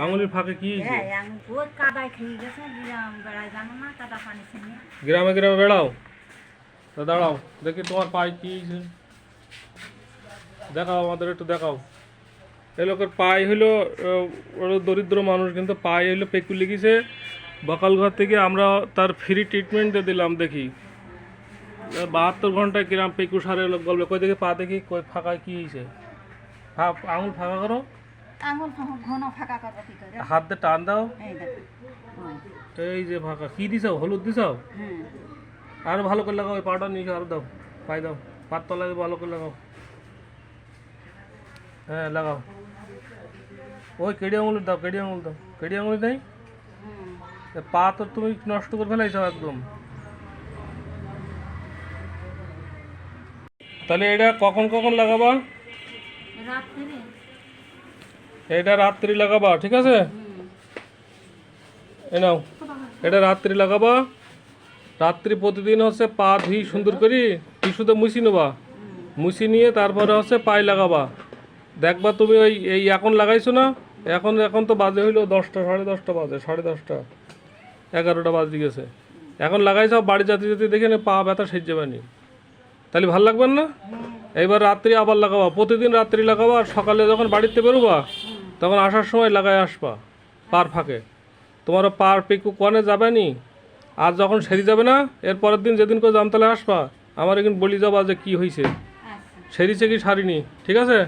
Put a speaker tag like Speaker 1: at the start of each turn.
Speaker 1: আঙুলের ফাঁকে কি
Speaker 2: হ্যাঁ গ্রাম
Speaker 1: গ্রামে গ্রামে বেড়াও। তা দাঁড়াও দেখি তোমার পায়ে কি দেখাও আমাদের একটু দেখাও। এই লোকের পায়ে হইল আহ, দরিদ্র মানুষ কিন্তু পায়ে হইল পেকু লেগেছে। বকালঘর থেকে আমরা তার ফ্রি ট্রিটমেন্ট দিয়ে দিলাম দেখি। বাহাত্তর ঘন্টায় কিরাম পেকু সারে লোক বলবে কই দেখি পা দেখি কই ফাঁকায় কি হয়েছে? ফা- আঙুল ফাঁকা করো।
Speaker 2: আঙুল ঘন ফাঁকা করব কি করে?
Speaker 1: হাত দিয়ে টান দাও।
Speaker 2: এই দেখো।
Speaker 1: এই যে ফাঁকা। কি দিছাও হলুদ দিছাও
Speaker 2: হুম
Speaker 1: আরও ভালো করে লাগাও ওই পাউডার নিয়ে আরও দাও পাই দাও। পাত তলায় ভালো করে লাগাও। হ্যাঁ লাগাও। ওই কেড়ি আঙুল দাও কেড়ি আঙুল দাও। কেড়ি আঙুল নেই? পা তো তুমি নষ্ট করে ফেলাইছো একদম। তাহলে এটা কখন কখন লাগাবা?
Speaker 2: রাত্রে
Speaker 1: এটা রাত্রি লাগাবা ঠিক আছে? এ নাও এটা রাত্রি লাগাবা। রাত্রি প্রতিদিন হচ্ছে পা ধুই সুন্দর করি টিস্যুতে মুছি নেবা। মুছি নিয়ে তারপরে হচ্ছে পায়ে লাগাবা। দেখবা তুমি ওই এই এখন লাগাইছো না? এখন এখন তো বাজে হইল দশটা সাড়ে দশটা বাজে সাড়ে দশটা। এগারোটা বাজে গেছে। এখন লাগাইছো বাড়ি যাতে যেতে দেখে নে পা ব্যথা সেজ যাবে নি। তাহলে ভালো লাগবে না? এইবার রাত্রি আবার লাগাবা। প্রতিদিন রাত্রি লাগাবা আর সকালে যখন বাড়িতে বেরোবা তখন আসার সময় লাগায় আসবা পার ফাঁকে। তোমার পার পিকু কনে যাবে নি? আর যখন সেরি যাবে না এর পরের দিন যেদিন করে জামতলে আসবা আমার এখানে বলি যাবা যে কি হয়েছে
Speaker 2: আচ্ছা।
Speaker 1: সেরিছে কি সারিনি ঠিক আছে?